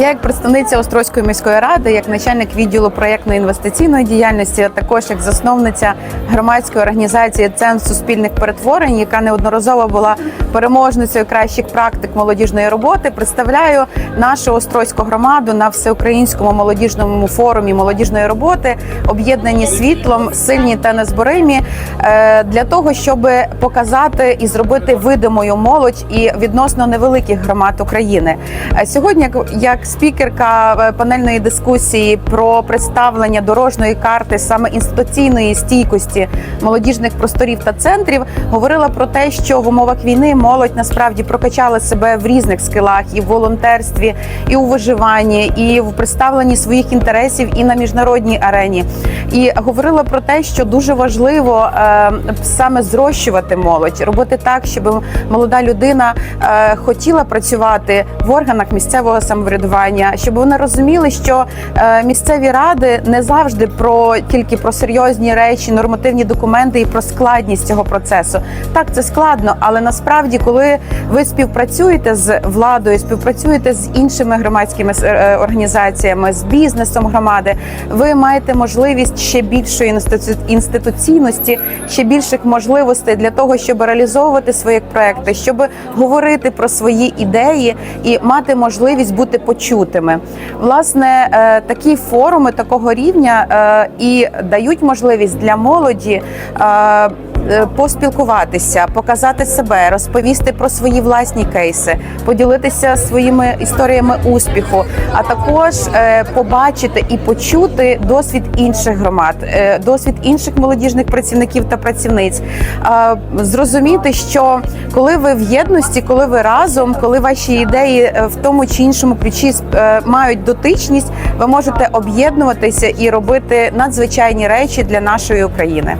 Я як представниця Острозької міської ради, як начальник відділу проєктної інвестиційної діяльності, а також як засновниця громадської організації Центр суспільних перетворень, яка неодноразово була переможницею кращих практик молодіжної роботи, представляю нашу Острозьку громаду на всеукраїнському молодіжному форумі молодіжної роботи, об'єднані світлом, сильні та незборимі е, для того, щоб показати і зробити видимою молодь і відносно невеликих громад України. Е, Сьогодні, як спікерка е, панельної дискусії про представлення дорожньої карти саме інституційної стійкості молодіжних просторів та центрів, говорила про те, що в умовах війни молодь насправді прокачала себе в різних скилах і в волонтерстві, і у виживанні, і в представленні своїх інтересів і на міжнародній арені. І говорила про те, що дуже важливо е, саме зрощувати молодь, робити так, щоб молода людина е, хотіла працювати в органах місцевого самоврядування, щоб вони розуміли, що е, місцеві ради не завжди про тільки про серйозні речі, нормативні документи і про складність цього процесу. Так, це складно, але насправді, коли ви співпрацюєте з владою, співпрацюєте з іншими громадськими е, організаціями, з бізнесом громади, ви маєте можливість ще більшої інститу- інституційності, ще більших можливостей для того, щоб реалізовувати свої проекти, щоб говорити про свої ідеї і мати можливість бути почутими. Власне, е, такі форуми такого рівня е, і дають можливість для молоді. Е, Поспілкуватися, показати себе, розповісти про свої власні кейси, поділитися своїми історіями успіху, а також е, побачити і почути досвід інших громад, е, досвід інших молодіжних працівників та працівниць. Зрозуміти, що коли ви в єдності, коли ви разом, коли ваші ідеї в тому чи іншому ключі мають дотичність, ви можете об'єднуватися і робити надзвичайні речі для нашої України.